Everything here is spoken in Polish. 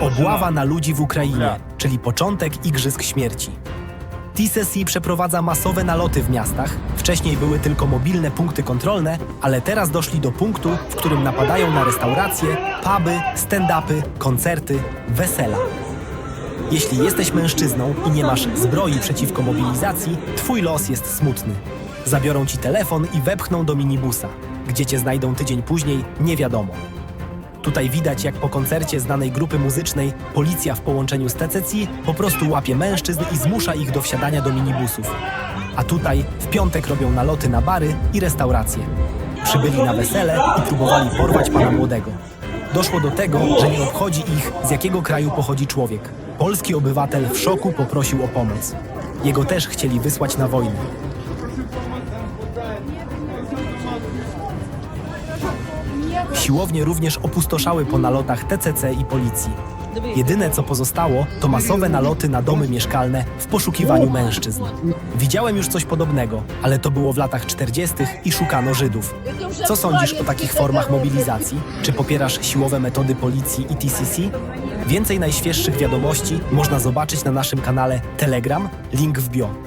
Obława na ludzi w Ukrainie, czyli początek Igrzysk Śmierci. TCC przeprowadza masowe naloty w miastach. Wcześniej były tylko mobilne punkty kontrolne, ale teraz doszli do punktu, w którym napadają na restauracje, puby, stand-upy, koncerty, wesela. Jeśli jesteś mężczyzną i nie masz zbroi przeciwko mobilizacji, twój los jest smutny. Zabiorą ci telefon i wepchną do minibusa. Gdzie cię znajdą tydzień później, nie wiadomo. Tutaj widać, jak po koncercie znanej grupy muzycznej policja w połączeniu z TCC po prostu łapie mężczyzn i zmusza ich do wsiadania do minibusów. A tutaj w piątek robią naloty na bary i restauracje. Przybyli na wesele i próbowali porwać pana młodego. Doszło do tego, że nie obchodzi ich, z jakiego kraju pochodzi człowiek. Polski obywatel w szoku poprosił o pomoc. Jego też chcieli wysłać na wojnę. Siłownie również opustoszały po nalotach TCC i policji. Jedyne co pozostało, to masowe naloty na domy mieszkalne w poszukiwaniu mężczyzn. Widziałem już coś podobnego, ale to było w latach 40. i szukano Żydów. Co sądzisz o takich formach mobilizacji? Czy popierasz siłowe metody policji i TCC? Więcej najświeższych wiadomości można zobaczyć na naszym kanale Telegram, link w bio.